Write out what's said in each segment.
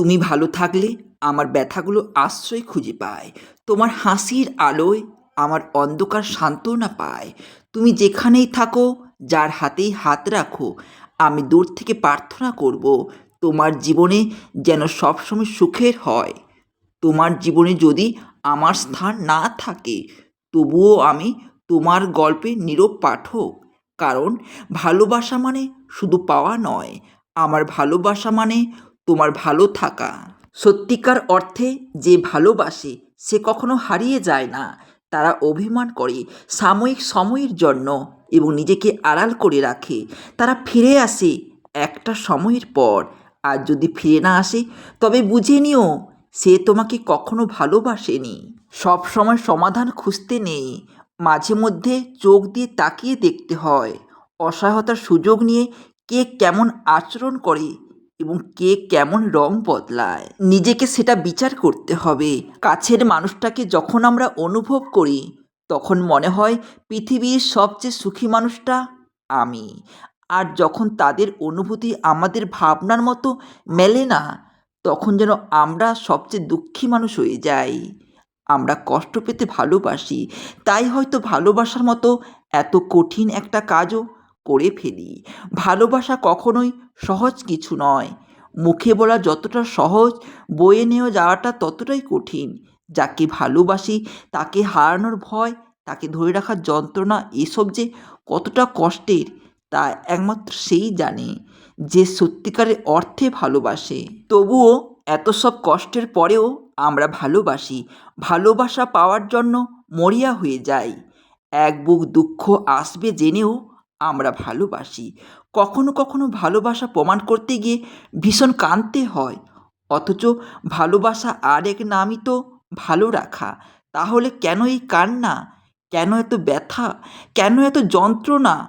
তুমি ভালো থাকলে আমার ব্যথাগুলো আশ্রয় খুঁজে পায়। তোমার হাসির আলোয় আমার অন্ধকার সান্ত্বনা পায়। তুমি যেখানেই থাকো, যার হাতেই হাত রাখো, আমি দূর থেকে প্রার্থনা করব, তোমার জীবনে যেন সবসময় সুখের হয়। তোমার জীবনে যদি আমার স্থান না থাকে, তবুও আমি তোমার গল্পে নীরব পাঠক। কারণ ভালোবাসা মানে শুধু পাওয়া নয়, আমার ভালোবাসা মানে তোমার ভালো থাকা। সত্যিকার অর্থে যে ভালোবাসে, সে কখনো হারিয়ে যায় না। তারা অভিমান করে, সাময়িক সময়ের জন্য এবং নিজেকে আড়াল করে রাখে। তারা ফিরে আসে একটা সময়ের পর। আর যদি ফিরে না আসে, তবে বুঝে নিও, সে তোমাকে কখনো ভালোবাসেনি। সব সময় সমাধান খুঁজতে নেই। মাঝে মধ্যে চোখ দিয়ে তাকিয়ে দেখতে হয়। অসহায়তার সুযোগ নিয়ে কে কেমন আচরণ করে এবং কে কেমন রং বদলায়। নিজেকে সেটা বিচার করতে হবে। কাছের মানুষটাকে যখন আমরা অনুভব করি, তখন মনে হয় পৃথিবীর সবচেয়ে সুখী মানুষটা আমি। আর যখন তাদের অনুভূতি আমাদের ভাবনার মতো মেলে না, তখন যেন আমরা সবচেয়ে দুঃখী মানুষ হয়ে যাই। আমরা কষ্ট পেতে ভালোবাসি। তাই হয়তো ভালোবাসার মতো এত কঠিন একটা কাজও করে ফেলি। ভালোবাসা কখনোই সহজ কিছু নয়। মুখে বলা যতটা সহজ, বয়ে নিয়ে যাওয়াটা ততটাই কঠিন। যাকে ভালোবাসি, তাকে হারানোর ভয়, তাকে ধরে রাখার যন্ত্রণা, এসব যে কতটা কষ্টের, তা একমাত্র সেই জানে যে সত্যিকারের অর্থে ভালোবাসে। তবুও এত সব কষ্টের পরেও আমরা ভালোবাসি। ভালোবাসা পাওয়ার জন্য মরিয়া হয়ে যাই। এক বুক দুঃখ আসবে জেনেও আমরা ভালোবাসি। কখনো কখনো ভালোবাসা প্রমাণ করতে গিয়ে ভীষণ কাঁদতে হয়। অথচ ভালোবাসা আর এক নামই তো ভালো রাখা। তাহলে কেন এই কান্না? কেন এত ব্যথা? কেন এত যন্ত্রণা?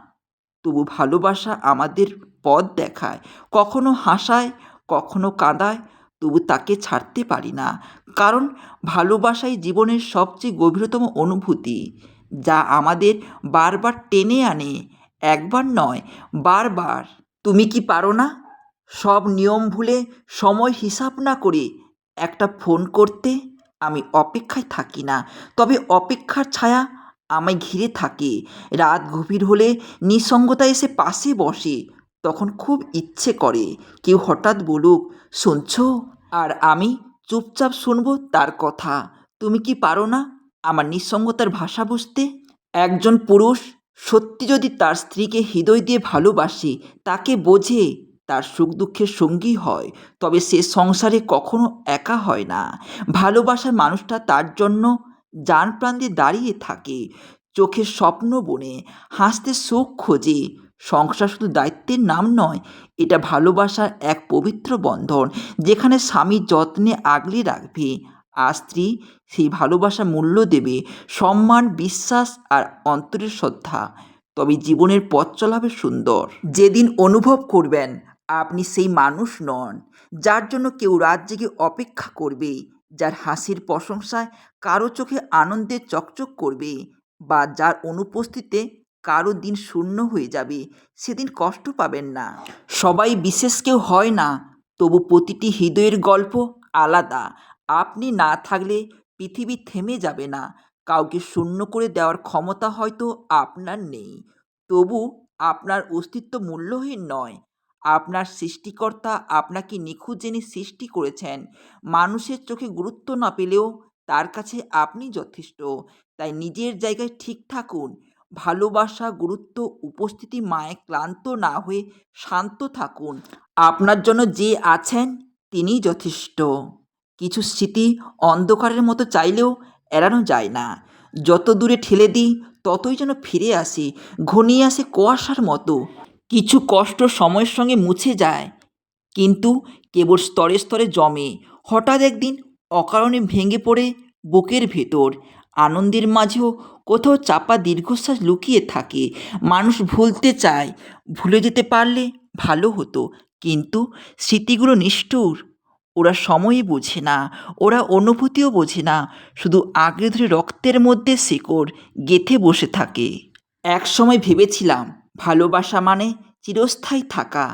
তবু ভালোবাসা আমাদের পথ দেখায়। কখনো হাসায়, কখনো কাঁদায়, তবু তাকে ছাড়তে পারি না। কারণ ভালোবাসাই জীবনের সবচেয়ে গভীরতম অনুভূতি, যা আমাদের বারবার টেনে আনে। একবার নয়, বারবার। তুমি কি পারো না? সব নিয়ম ভুলে, সময় হিসাব না করে একটা ফোন করতে? আমি অপেক্ষায় থাকি না। তবে অপেক্ষার ছায়া আমায় ঘিরে থাকে। রাত গভীর হলে নিঃসঙ্গতা এসে পাশে বসে। তখন খুব ইচ্ছে করে। কেউ হঠাৎ বলুক, শুনছ? আর আমি চুপচাপ শুনব তার কথা। তুমি কি পারো না আমার নিঃসঙ্গতার ভাষা বুঝতে? একজন পুরুষ সত্যি যদি তার স্ত্রীকে হৃদয় দিয়ে ভালোবাসে, তাকে বোঝে তার সুখ দুঃখের সঙ্গী হয়, তবে সে সংসারে কখনো একা হয় না। ভালোবাসার মানুষটা তার জন্য যান প্রাণ দিয়ে দাঁড়িয়ে থাকে, চোখের স্বপ্ন বনে, হাসতে সুখ খোঁজে। সংসার শুধু দায়িত্বের নাম নয়, এটা ভালোবাসার এক পবিত্র বন্ধন, যেখানে স্বামী যত্নে আগলে রাখবে আর স্ত্রী সেই ভালোবাসা মূল্য দেবে, সম্মান, বিশ্বাস আর অন্তরের শ্রদ্ধা। তবে জীবনের পথ চলা হবে সুন্দর। যেদিন অনুভব করবেন, আপনি সেই মানুষ নন, যার জন্য কেউ রাত জেগে অপেক্ষা করবে, যার হাসির প্রশংসায় কারও চোখে আনন্দে চকচক করবে, বা যার অনুপস্থিতিতে কারও দিন শূন্য হয়ে যাবে, সেদিন কষ্ট পাবেন না। সবাই বিশেষ কেউ হয় না, তবু প্রতিটি হৃদয়ের গল্প আলাদা আপনি না থাকলে পৃথিবী থেমে যাবে না। কাউকে শূন্য করে দেওয়ার ক্ষমতা হয়তো আপনার নেই। তবু আপনার অস্তিত্ব মূল্যহীন নয়। আপনার সৃষ্টিকর্তা আপনাকে নিখুঁত জেনে সৃষ্টি করেছেন। মানুষের চোখে গুরুত্ব না পেলেও তার কাছে আপনি যথেষ্ট। তাই নিজের জায়গায় ঠিক থাকুন। ভালোবাসা, গুরুত্ব, উপস্থিতি মায়ে ক্লান্ত না হয়ে শান্ত থাকুন। আপনার জন্য যে আছেন, তিনিই যথেষ্ট। কিছু স্মৃতি অন্ধকারের মতো চাইলেও এড়ানো যায় না। যত দূরে ঠেলে দিই, ততই যেন ফিরে আসে, ঘনিয়ে আসে কুয়াশার মতো। কিছু কষ্ট সময়ের সঙ্গে মুছে যায়, কিন্তু কেবল স্তরে স্তরে জমে। হঠাৎ একদিন অকারণে ভেঙে পড়ে বুকের ভেতর। আনন্দের মাঝেও কোথাও চাপা দীর্ঘশ্বাস লুকিয়ে থাকে। মানুষ ভুলতে চায়, ভুলে যেতে পারলে ভালো হতো, কিন্তু স্মৃতিগুলো নিষ্ঠুর। ওরা সময়ই বোঝে না, ওরা অনুভূতিও বোঝে না, শুধু আগলে ধরে রক্তের মধ্যে শেকড় গেথে বসে থাকে। এক সময় ভেবেছিলাম, ভালোবাসা মানে চিরস্থায়ী থাকা,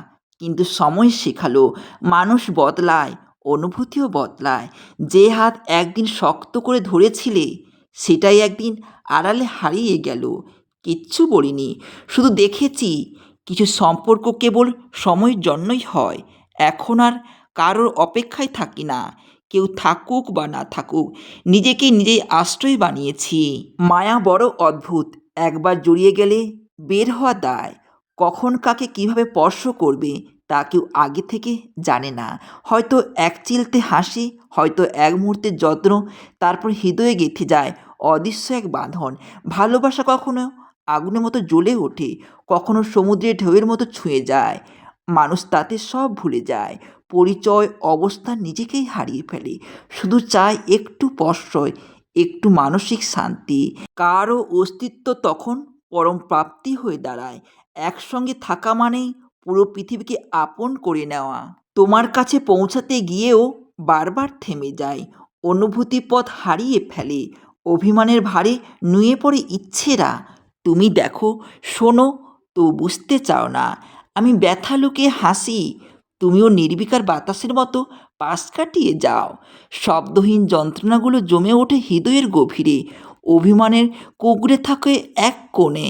কিন্তু সময় শেখালো, মানুষ বদলায়, অনুভূতিও বদলায়। যে হাত একদিন শক্ত করে ধরেছিলে, সেটাই একদিন আড়ালে হারিয়ে গেল, কিচ্ছু বলিনি। শুধু দেখেছি, কিছু সম্পর্ক কেবল সময়ের জন্যই হয়, এখন আর কারোর অপেক্ষায় থাকি না। কেউ থাকুক বা না থাকুক নিজেকে নিজেই আশ্রয় বানিয়েছি। মায়া বড় অদ্ভুত। একবার জড়িয়ে গেলে বের হওয়া দায়। কখন কাকে কীভাবে স্পর্শ করবে তা কেউ আগে থেকে জানে না। হয়তো এক চিলতে হাসি, হয়তো এক মুহূর্তের যত্ন, তারপর হৃদয়ে গেঁথে যায় অদৃশ্য এক বাঁধন। ভালোবাসা কখনো আগুনের মতো জ্বলে ওঠে, কখনো সমুদ্রের ঢেউয়ের মতো ছুঁয়ে যায়। মানুষ তাতে সব ভুলে যায়। পরিচয় অবস্থা নিজেকেই হারিয়ে ফেলে। শুধু চায় একটু প্রশ্রয় একটু মানসিক শান্তি। কারও অস্তিত্ব তখন পরম প্রাপ্তি হয়ে দাঁড়ায়। একসঙ্গে থাকা মানেই পুরো পৃথিবীকে আপন করে নেওয়া। তোমার কাছে পৌঁছাতে গিয়েও বারবার থেমে যায়। অনুভূতি পথ হারিয়ে ফেলে। অভিমানের ভারে নুয়ে পড়ে ইচ্ছেরা। তুমি দেখো, শোনো, তো বুঝতে চাও না। আমি ব্যথা লুকে হাসি তুমিও নির্বিকার বাতাসের মতো পাশ কাটিয়ে যাও। শব্দহীন যন্ত্রণাগুলো জমে ওঠে হৃদয়ের গভীরে, অভিমানের কুগড়ে থাকে এক কোণে।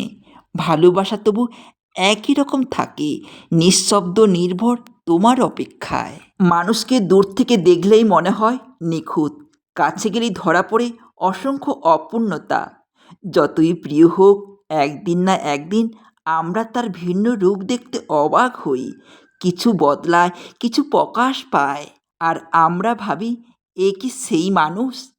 ভালোবাসা তবু একই রকম থাকে, নিঃশব্দ নির্ভর তোমার অপেক্ষায়। মানুষকে দূর থেকে দেখলেই মনে হয় নিখুঁত, কাছে গেলেই ধরা পড়ে অসংখ্য অপূর্ণতা। যতই প্রিয় হোক, একদিন না একদিন আমরা তার ভিন্ন রূপ দেখতে অবাক হই। কিছু বদলায়, কিছু প্রকাশ পায়। আর আমরা ভাবি, এ কি সেই মানুষ?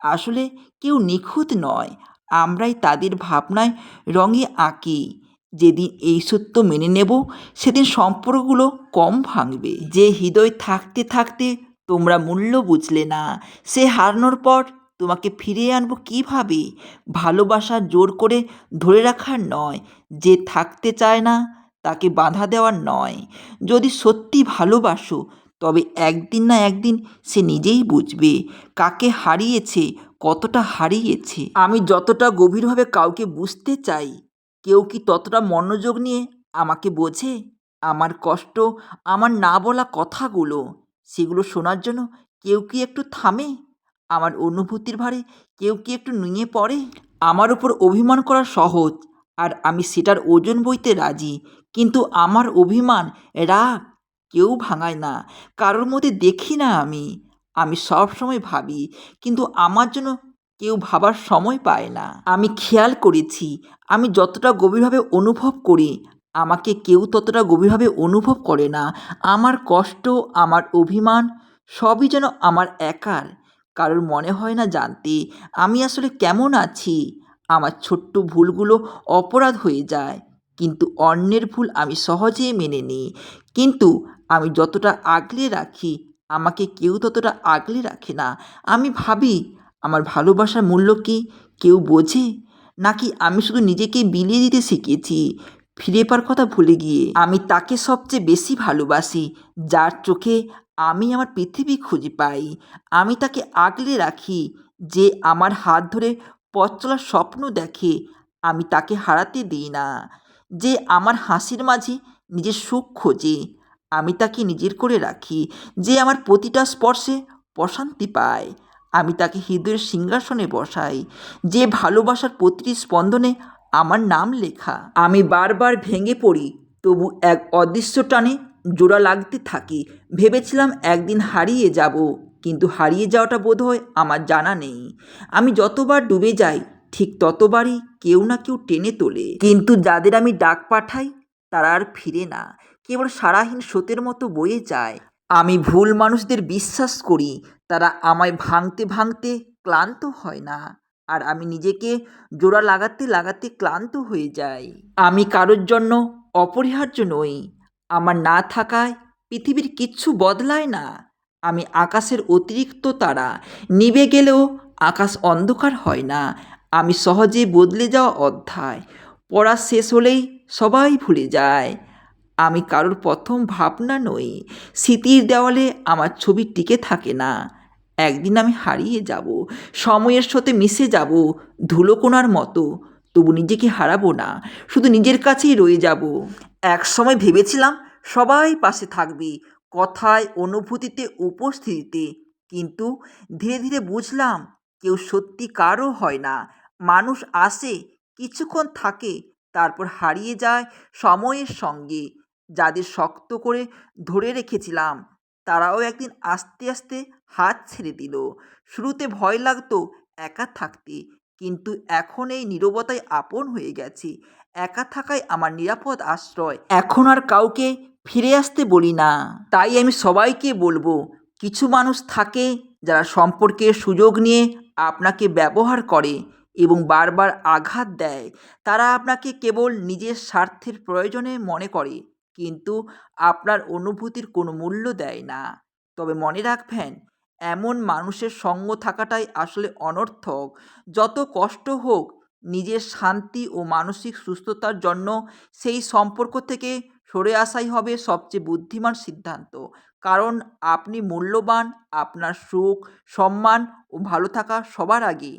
আসলে কেউ নিখুঁত নয়। আমরাই তাদের ভাবনায় রঙে আঁকি। যেদিন এই সত্য মেনে নেব, সেদিন সম্পর্কগুলো কম ভাঙবে। যে হৃদয় থাকতে থাকতে তোমরা মূল্য বুঝলে না, সে হারানোর পর তোমাকে ফিরিয়ে আনব কীভাবে? ভালোবাসা জোর করে ধরে রাখার নয়। যে থাকতে চায় না তাকে বাধা দেওয়ার নয়। যদি সত্যি ভালোবাসো, তবে একদিন না একদিন সে নিজেই বুঝবে কাকে হারিয়েছে, কতটা হারিয়েছে। আমি যতটা গভীরভাবে কাউকে বুঝতে চাই, কেউ কি ততটা মনোযোগ নিয়ে আমাকে বোঝে? আমার কষ্ট, আমার না বলা কথাগুলো, সেগুলো শোনার জন্য কেউ কি একটু থামে? আমার অনুভূতির ভারে কেউ কি একটু নুয়ে পড়ে? আমার উপর অভিমান করা সহজ, আর আমি সেটার ওজন বইতে রাজি কিন্তু আমার অভিমান, রাগ কেউ ভাঙায় না। কারোর মধ্যে দেখি না আমি। আমি সব সময় ভাবি, কিন্তু আমার জন্য কেউ ভাবার সময় পায় না। আমি খেয়াল করেছি, আমি যতটা গভীরভাবে অনুভব করি, আমাকে কেউ ততটা গভীরভাবে অনুভব করে না। আমার কষ্ট, আমার অভিমান সবই যেন আমার একার। কারোর মনে হয় না জানতে, আমি আসলে কেমন আছি? আমার ছোট্ট ভুলগুলো অপরাধ হয়ে যায়। কিন্তু অন্যের ভুল আমি সহজেই মেনে নিই। কিন্তু আমি যতটা আগলে রাখি, আমাকে কেউ ততটা আগলে রাখে না। আমি ভাবি, আমার ভালোবাসার মূল্য কি? কেউ বোঝে? নাকি আমি শুধু নিজেকে বিলিয়ে দিতে শিখেছি? ফিরে পাওয়ার কথা ভুলে গিয়ে আমি তাকে সবচেয়ে বেশি ভালোবাসি, যার চোখে আমি আমার পৃথিবী খুঁজে পাই। আমি তাকে আগলে রাখি, যে আমার হাত ধরে পথ চলার স্বপ্ন দেখে আমি তাকে হারাতে দিই না। যে আমার হাসির মাঝে নিজের সুখ খোঁজে, আমি তাকে নিজের করে রাখি। যে আমার প্রতিটা স্পর্শে প্রশান্তি পায়, আমি তাকে হৃদয়ের সিংহাসনে বসাই। যে ভালোবাসার প্রতিটি স্পন্দনে আমার নাম লেখা। আমি বারবার ভেঙে পড়ি, তবু এক অদৃশ্য টানে জোড়া লাগতে থাকি। ভেবেছিলাম একদিন হারিয়ে যাব, কিন্তু হারিয়ে যাওয়াটা বোধহয় আমার জানা নেই। আমি যতবার ডুবে যাই ঠিক ততবারই কেউ না কেউ টেনে তোলে। কিন্তু যাদের আমি ডাক পাঠাই, তারা আর ফিরে না। কেবল সারাহীন স্রোতের মতো বয়ে যায়। আমি ভুল মানুষদের বিশ্বাস করি, তারা আমায় ভাঙতে ভাঙতে ক্লান্ত হয় না। আর আমি নিজেকে জোড়া লাগাতে লাগাতে ক্লান্ত হয়ে যাই। আমি কারোর জন্য অপরিহার্য নই। আমার না থাকায় পৃথিবীর কিচ্ছু বদলায় না। আমি আকাশের অতিরিক্ত তারা। নিভে গেলেও আকাশ অন্ধকার হয় না। আমি সহজে বদলে যাওয়া অধ্যায়। পড়া শেষ হলেই সবাই ভুলে যায়। আমি কারোর প্রথম ভাবনা নই। স্মৃতির দেওয়ালে আমার ছবি টিকে থাকে না। একদিন আমি হারিয়ে যাব। সময়ের সাথে মিশে যাব। ধুলোকোনার মতো। তবু নিজেকে হারাবো না। শুধু নিজের কাছেই রয়ে যাব। এক সময় ভেবেছিলাম সবাই পাশে থাকবে। কথায়, অনুভূতিতে, উপস্থিতিতে। কিন্তু ধীরে ধীরে বুঝলাম কেউ সত্যি কারও হয় না। মানুষ আসে, কিছুক্ষণ থাকে, তারপর হারিয়ে যায় সময়ের সঙ্গে। যাদের শক্ত করে ধরে রেখেছিলাম, তারাও একদিন আস্তে আস্তে হাত ছেড়ে দিল। শুরুতে ভয় লাগতো একা থাকতে, কিন্তু এখন এই নীরবতায় আপন হয়ে গেছি। একা থাকাই আমার নিরাপদ আশ্রয়। এখন আর কাউকে ফিরে আসতে বলি না। তাই আমি সবাইকে বলব, কিছু মানুষ থাকে যারা সম্পর্কের সুযোগ নিয়ে আপনাকে ব্যবহার করে। এবং বারবার আঘাত দেয়। তারা আপনাকে কেবল নিজের স্বার্থের প্রয়োজনে মনে করে, কিন্তু আপনার অনুভূতির কোনো মূল্য দেয় না। তবে মনে রাখবেন, এমন মানুষের সঙ্গ থাকাটাই আসলে অনর্থক। যত কষ্ট হোক, নিজের শান্তি ও মানসিক সুস্থতার জন্য সেই সম্পর্ক থেকে সরে আসাই হবে সবচেয়ে বুদ্ধিমান সিদ্ধান্ত। কারণ আপনি মূল্যবান, আপনার সুখ, সম্মান ও ভালো থাকা সবার আগে।